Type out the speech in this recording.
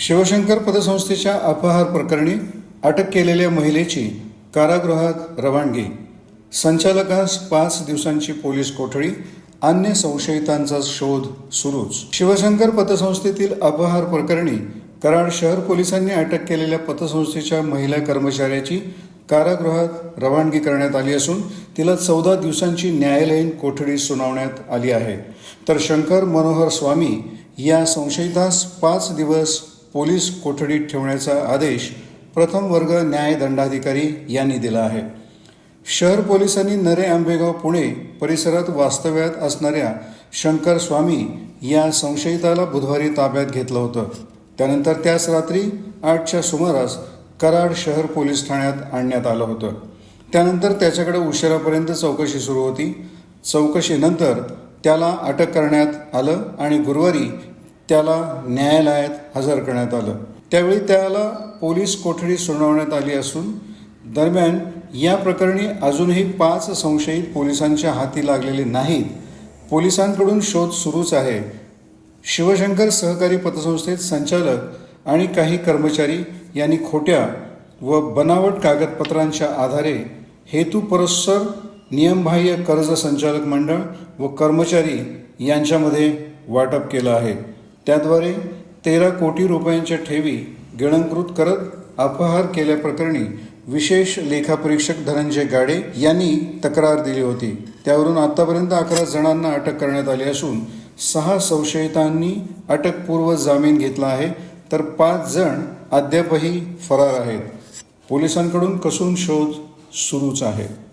शिवशंकर पतसंस्थेच्या अपहार प्रकरणी अटक केलेल्या महिलेची कारागृहात रवानगी. संचालकास पाच दिवसांची पोलीस कोठडी अन्य संशयितांचा शोध सुरूच. शिवशंकर पतसंस्थेतील अपहार प्रकरणी कराड शहर पोलिसांनी अटक केलेल्या पतसंस्थेच्या महिला कर्मचाऱ्याची कारागृहात रवानगी करण्यात आली असून तिला चौदा दिवसांची न्यायालयीन कोठडी सुनावण्यात आली आहे. तर शंकर मनोहर स्वामी या संशयितास पाच दिवस पोलीस कोठडीत ठेवण्याचा आदेश प्रथम वर्ग न्यायदंडाधिकारी यांनी दिला आहे. शहर पोलिसांनी नरे आंबेगाव पुणे परिसरात वास्तव्यात असणाऱ्या शंकर स्वामी या संशयिताला बुधवारी ताब्यात घेतलं होतं. त्यानंतर त्याच रात्री आठच्या सुमारास कराड शहर पोलीस ठाण्यात आणण्यात आलं होतं. त्यानंतर त्याच्याकडे उशिरापर्यंत चौकशी सुरू होती. चौकशीनंतर त्याला अटक करण्यात आलं आणि गुरुवारी त्याला न्यायालयात हजर करण्यात आलं. त्यावेळी त्याला पोलीस कोठडी सुनावण्यात आली असून दरम्यान या प्रकरणी अजूनही पाच संशयित पोलिसांच्या हाती लागलेले नाहीत. पोलिसांकडून शोध सुरूच आहे. शिवशंकर सहकारी पतसंस्थेत संचालक आणि काही कर्मचारी यांनी खोट्या व बनावट कागदपत्रांच्या आधारे हेतुपुरस्सर नियमबाह्य कर्ज संचालक मंडळ व कर्मचारी यांच्यामध्ये वाटप केलं आहे. त्याद्वारे तेरा कोटी रुपयांच्या ठेवी गिळंकृत करत अपहार केल्याप्रकरणी विशेष लेखापरीक्षक धनंजय गाडे यांनी तक्रार दिली होती. त्यावरून आतापर्यंत अकरा जणांना अटक करण्यात आली असून सहा संशयितांनी अटकपूर्व जामीन घेतला आहे तर पाच जण अद्यापही फरार आहेत. पोलिसांकडून कसून शोध सुरूच आहे.